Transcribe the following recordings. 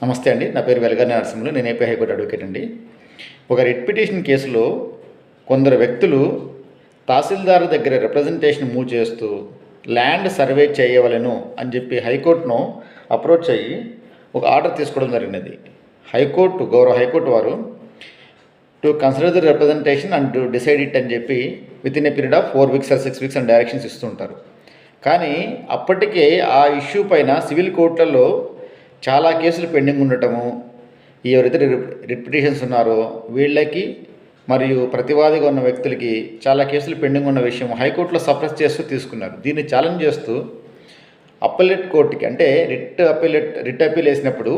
నమస్తే అండి. నా పేరు వెలగని నరసింహులు. నేను ఏపీ హైకోర్టు అడ్వకేట్ అండి. ఒక రిట్ పిటిషన్ కేసులో కొందరు వ్యక్తులు తహసీల్దార్ దగ్గర రిప్రజెంటేషన్ మూవ్ చేస్తూ ల్యాండ్ సర్వే చేయవలెను అని చెప్పి హైకోర్టును అప్రోచ్ అయ్యి ఒక ఆర్డర్ తీసుకోవడం జరిగినది. హైకోర్టు గౌరవ హైకోర్టు వారు to consider the representation and to decide it అని చెప్పి with in a period of four weeks or six weeks అని డైరెక్షన్స్ ఇస్తుంటారు కానీ అప్పటికే ఆ ఇష్యూ పైన సివిల్ కోర్టులలో చాలా కేసులు పెండింగ్ ఉండటము ఎవరైతే రిట్ ఉన్నారో వీళ్ళకి మరియు ప్రతివాదిగా ఉన్న వ్యక్తులకి చాలా కేసులు పెండింగ్ ఉన్న విషయం హైకోర్టులో సప్రెస్ చేస్తూ తీసుకున్నారు. దీన్ని ఛాలెంజ్ చేస్తూ అప్పలెట్ కోర్టుకి అంటే రిట్ అప్పలెట్ రిట్ అప్పీల్ వేసినప్పుడు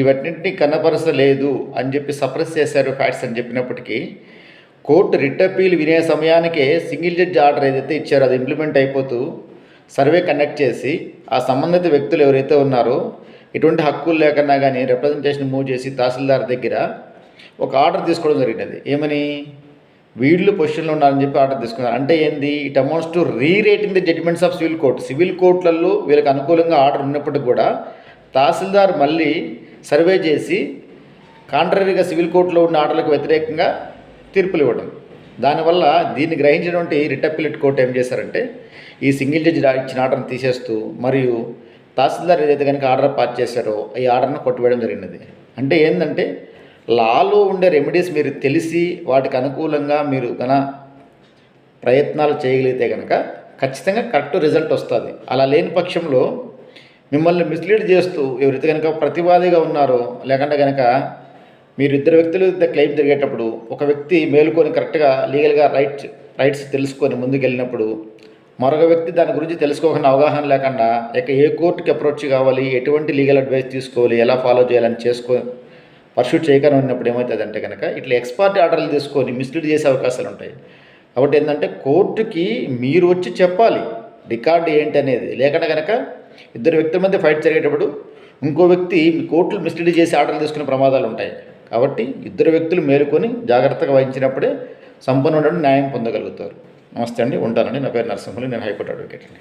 ఇవన్నింటినీ కనపరచలేదు అని చెప్పి సప్రెస్ చేశారు ఫ్యాక్ట్స్ అని చెప్పినప్పటికీ కోర్టు రిట్ అప్పీల్ వినే సమయానికే సింగిల్ జడ్జి ఆర్డర్ ఏదైతే ఇచ్చారో అది ఇంప్లిమెంట్ అయిపోతూ సర్వే కండక్ట్ చేసి ఆ సంబంధిత వ్యక్తులు ఎవరైతే ఉన్నారో ఎటువంటి హక్కులు లేకన్నా కానీ రిప్రజెంటేషన్ మూవ్ చేసి తహసీల్దార్ దగ్గర ఒక ఆర్డర్ తీసుకోవడం జరిగినది. ఏమని? వీళ్ళు పొజిషన్లో ఉన్నారని చెప్పి ఆర్డర్ తీసుకున్నారు. అంటే ఏంది? It amounts to rerating the judgements of civil court civil కోర్టులలో వీళ్ళకి అనుకూలంగా ఆర్డర్ ఉన్నప్పటికీ కూడా తహసీల్దార్ మళ్ళీ సర్వే చేసి కాంట్రరీగా సివిల్ కోర్టులో ఉన్న ఆర్డర్లకు వ్యతిరేకంగా తీర్పులు ఇవ్వడం. దానివల్ల దీన్ని గ్రహించినటువంటి రిటప్పిలెట్ కోర్టు ఏం చేశారంటే ఈ సింగిల్ జడ్జి ఇచ్చిన ఆర్డర్ని తీసేస్తూ మరియు తహసీల్దార్ ఏదైతే కనుక ఆర్డర్ పాస్ చేశారో ఈ ఆర్డర్ను కొట్టివేయడం జరిగినది. అంటే ఏంటంటే లాలో ఉండే రెమెడీస్ మీరు తెలిసి వాటికి అనుకూలంగా మీరు కన ప్రయత్నాలు చేయగలిగితే కనుక ఖచ్చితంగా కరెక్ట్ రిజల్ట్ వస్తుంది. అలా లేని పక్షంలో మిమ్మల్ని మిస్లీడ్ చేస్తూ ఎవరైతే కనుక ప్రతివాదిగా ఉన్నారో లేకుంటే కనుక మీరు ఇద్దరు వ్యక్తులు క్లెయిమ్ జరిగేటప్పుడు ఒక వ్యక్తి మేలుకొని కరెక్ట్గా లీగల్గా రైట్ రైట్స్ తెలుసుకొని ముందుకు వెళ్ళినప్పుడు మరొక వ్యక్తి దాని గురించి తెలుసుకోకుండా అవగాహన లేకుండా ఇక ఏ కోర్టుకి అప్రోచ్ కావాలి ఎటువంటి లీగల్ అడ్వైస్ తీసుకోవాలి ఎలా ఫాలో చేయాలని చేసుకో పర్సూట్ చేయకుండా ఉన్నప్పుడు ఏమవుతుందంటే కనుక ఇట్లా ఎక్స్పర్ట్ ఆర్డర్లు తీసుకొని మిస్లీడ్ చేసే అవకాశాలు ఉంటాయి. కాబట్టి ఏంటంటే కోర్టుకి మీరు వచ్చి చెప్పాలి రికార్డు ఏంటి అనేది. లేకుండా కనుక ఇద్దరు వ్యక్తుల మధ్య ఫైట్ జరిగేటప్పుడు ఇంకో వ్యక్తి మీ కోర్టులు మిస్లీడ్ చేసి ఆర్డర్లు తీసుకునే ప్రమాదాలు ఉంటాయి. కాబట్టి ఇద్దరు వ్యక్తులు మేలుకొని జాగ్రత్తగా వహించినప్పుడే సంపన్నుడు న్యాయం పొందగలుగుతారు. నమస్తే అండి. ఉంటానండి. నా పేరు నరసింహులు. నేను హైకోర్టు అడ్వకేట్ అండి